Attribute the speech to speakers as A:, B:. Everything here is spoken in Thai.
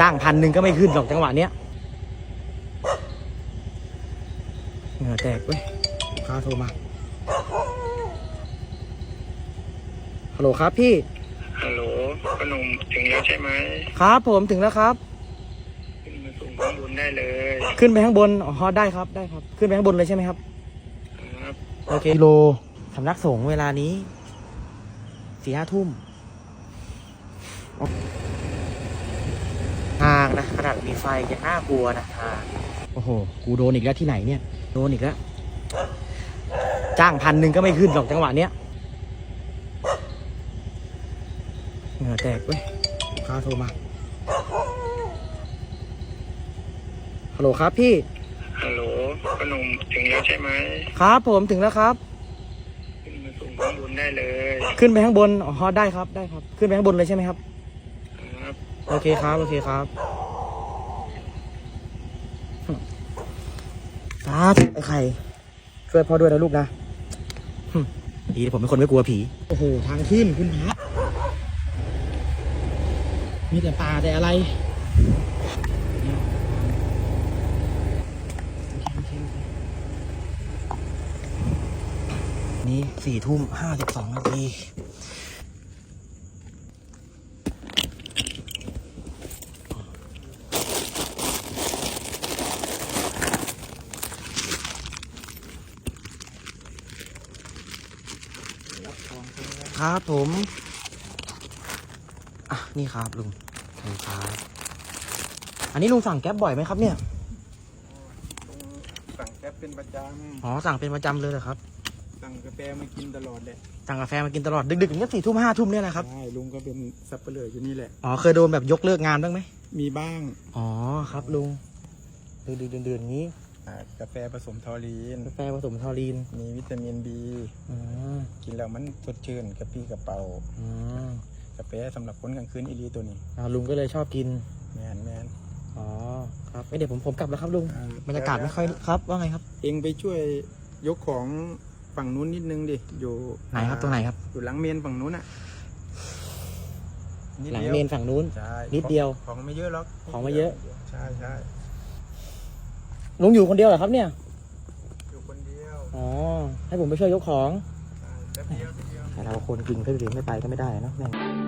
A: จ้างพันหนึ่งก็ไม่ขึ้นหรอกจังหวะเนี้ยเหงื่อแตกเว้ยลูกค้าโทรมา ฮัลโหลครับพี่
B: ฮัลโหลขนมถึงแล้วใช่ไหม
A: ครับผมถึงแล้วครับ
B: ขึ้นมาส่งข้างบนได้เลย
A: ขึ้นไปข้างบน อ๋อ ได้ครับ ได้ครับ ขึ้นไปข้างบนเลยใช่ไหมครับ
B: ครับ
A: โอเคกิโลสำนักสงฆ์เวลานี้สี่ห้าทุ่มทางนะขนาดมีไฟยังน่ากลัวนะทางโอ้โห กูโดนอีกแล้วที่ไหนเนี่ย โดนอีกแล้ว จ้างพันหนึ่งก็ไม่ขึ้นหรอกจังหวะเนี้ยเหงื่อแตกเว้ยลูกค้าโทรมา ฮัลโหลครับพี่
B: ฮัลโหลขนมถึงแล้วใช่ไหม
A: ครับผมถึงแล้วครับ
B: ขึ้นมาส่งข้างบนได้เลย
A: ขึ้นไปข้างบน อ๋อ ได้ครับ ได้ครับ ขึ้นไปข้างบนเลยใช่ไหมครับ
B: ครับ
A: โอเคครับ โอเคครับ ครับไอ้ไข่ ช่วยพ่อด้วยนะลูกนะหึดีนะผมเป็นคนไม่กลัวผี โอ้โห ทางขึ้นคุณพระมีแต่ป่าแต่อะไรนี่สี่ทุ่มห้าสิบสองนาที ครับผมอะนี่ครับลุงขอบคุณครับ อันนี้ลุงสั่งแก๊ปบ่อยไหมครับเนี่ย
B: สั่งแก๊ปเป็นประจ
A: อ๋อ สั่งเป็นประจำเลยเหรอครับำ
B: สั่งกาแฟมากินตลอดเลย
A: สั่งกาแฟมากินตลอด ดึกๆอย่างเงี้ยสี่ทุ่มห้าทุ่มเนี่ยนะครับ
B: ใช่ลุงก็เป็นสับเปลืออยู่นี่แหละ
A: อ๋อ เคยโดนแบบยกเลิกงานบ้างไหม
B: มีบ้าง
A: อ๋อ ครับลุงดึกๆเดือนๆอย่างนี้
B: อ่ากาแฟผสมทอรีน
A: กาแฟผสมทอรีน
B: มีวิตามินบี
A: อืม
B: กินแล้วมันสดชื่นกระปรี้กระเป๋า
A: อืม
B: กาแฟสำหรับคนกลางคืนอีรีตัวนี้
A: อ่าลุงก็เลยชอบกิน
B: แมนแมน
A: อ๋อ ครับไม่เดี๋ยวผมผมกลับแล้วครับลุง
B: อ่
A: บรรยากาศไม่ค่อยครับ ว่าไงครับ
B: เองไปช่วยยกของฝั่งนู้นนิดนึงดิอยู่
A: ไหนครับตรงไหนครับ
B: อยู่หลังเมนฝั่งนู้นอะด
A: หลัง
B: ดียว
A: เมนฝั่งนู้น
B: ใช่
A: นิดเดียว
B: ของของไม่เยอะหรอก
A: ของไม่เยอะ
B: ใช่ใช่
A: ลุงอยู่คนเดียวเหรอครับเนี่ย
B: อยู่คนเดียว
A: อ๋อ ให้ผมไปช่วยยกของ
B: ใช่แป๊บเดียวแป๊บเดียว
A: แต่เราคนจริงก็ไม่ไปก็ไม่ได้นะแม่ง